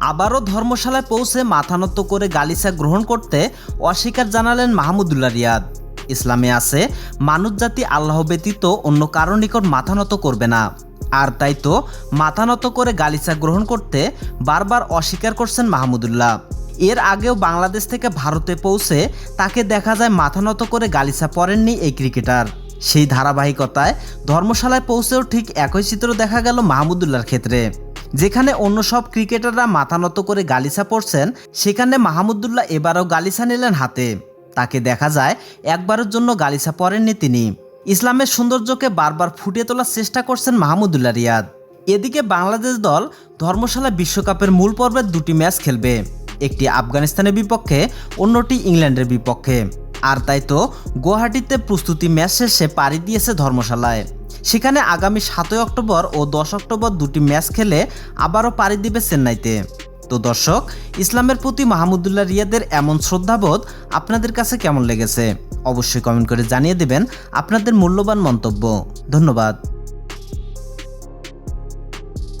আবারও ধর্মশালায় পৌঁছে মাথানত করে গালিচা গ্রহণ করতে অস্বীকার জানালেন মাহমুদুল্লাহ রিয়াদ। ইসলামে আছে, মানুষ জাতি আল্লাহ ব্যতীত অন্য কারও নিকট মাথানত করবে না। আর তাই তো মাথানত করে গালিচা গ্রহণ করতে বারবার অস্বীকার করছেন মাহমুদুল্লাহ। এর আগেও বাংলাদেশ থেকে ভারতে পৌঁছে তাকে দেখা যায় মাথানত করে গালিচা পরেননি এই ক্রিকেটার। সেই ধারাবাহিকতায় ধর্মশালায় পৌঁছেও ঠিক একই চিত্র দেখা গেল মাহমুদুল্লাহর ক্ষেত্রে। যেখানে অন্য সব ক্রিকেটাররা মাথা নত করে গালিসা পড়ছেন, সেখানে মাহমুদুল্লাহ এবারও গালিচা নিলেন হাতে। তাকে দেখা যায় একবারের জন্য গালিচা পরেননি তিনি। ইসলামের সৌন্দর্যকে বারবার ফুটিয়ে তোলার চেষ্টা করছেন মাহমুদুল্লাহ রিয়াদ। এদিকে বাংলাদেশ দল ধর্মশালা বিশ্বকাপের মূল পর্বের দুটি ম্যাচ খেলবে। একটি আফগানিস্তানের বিপক্ষে, অন্যটি ইংল্যান্ডের বিপক্ষে। আর তাই তো গুয়াহাটিতে প্রস্তুতি ম্যাচ শেষে পাড়ি দিয়েছে ধর্মশালায়। সেখানে আগামী সাতই অক্টোবর ও দশ অক্টোবর দুটি ম্যাচ খেলে আবারও পাড়ি দিবে চেন্নাইতে। তো দর্শক, ইসলামের প্রতি মাহমুদুল্লাহ রিয়াদের এমন শ্রদ্ধাবোধ আপনাদের কাছে কেমন লেগেছে? অবশ্যই কমেন্ট করে জানিয়ে দেবেন আপনাদের মূল্যবান মন্তব্য। ধন্যবাদ।